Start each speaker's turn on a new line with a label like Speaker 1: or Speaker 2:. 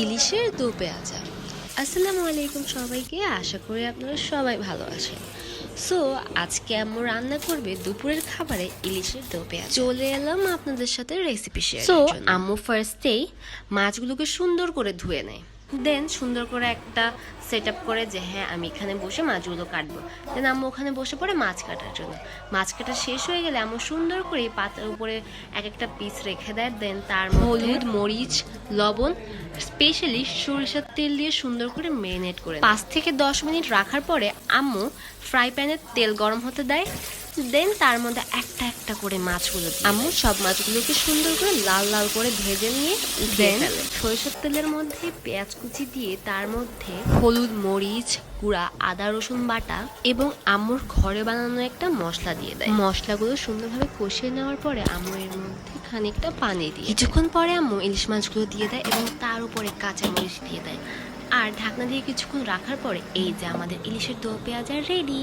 Speaker 1: ইলিশের দু পেঁয়াজা। আসসালামু আলাইকুম সবাইকে আশা করি আপনারা সবাই ভালো আছেন। সো আজকে আম্মু রান্না করবে দুপুরের খাবারে ইলিশের দো পেঁয়াজ। চলে এলাম আপনাদের সাথে রেসিপি শেয়ার সো আম্মু ফার্স্টেই মাছগুলোকে সুন্দর করে ধুয়ে নেয়। দেন সুন্দর করে একটা সেট আপ করে যে হ্যাঁ আমি এখানে বসে মাছগুলো কাটবো। দেন আম্মু ওখানে বসে পড়ে মাছ কাটার জন্য। মাছ কাটা শেষ হয়ে গেলে আম্মু সুন্দর করে পাতার উপরে এক একটা পিস রেখে দেয়। দেন তার হলুদ মরিচ লবণ স্পেশালি সরিষার তেল দিয়ে সুন্দর করে মেরিনেট করে পাঁচ থেকে দশ মিনিট রাখার পরে আম্মু ফ্রাই প্যানে তেল গরম হতে দেয়। দেন তার মধ্যে একটা একটা করে মাছগুলো আম্মু সব মাছগুলোকে সুন্দর করে লাল লাল করে ভেজে নিয়ে দেন সরিষার তেলের মধ্যে পেঁয়াজ কুচি দিয়ে তার মধ্যে হলুদ মরিচ গুঁড়া আদা রসুন বাটা এবং আম্মুর ঘরে বানানো একটা মশলা দিয়ে দেয়। মশলাগুলো সুন্দরভাবে কষিয়ে নেওয়ার পরে আম্মু এর মধ্যে খানিকটা পানি দিয়ে কিছুক্ষণ পরে আম্মু ইলিশ মাছগুলো দিয়ে দেয় এবং তার উপরে কাঁচা মরিচ দিয়ে দেয়। আর ঢাকনা দিয়ে কিছুক্ষণ রাখার পরে এই যে আমাদের ইলিশের দো পেঁয়াজা রেডি।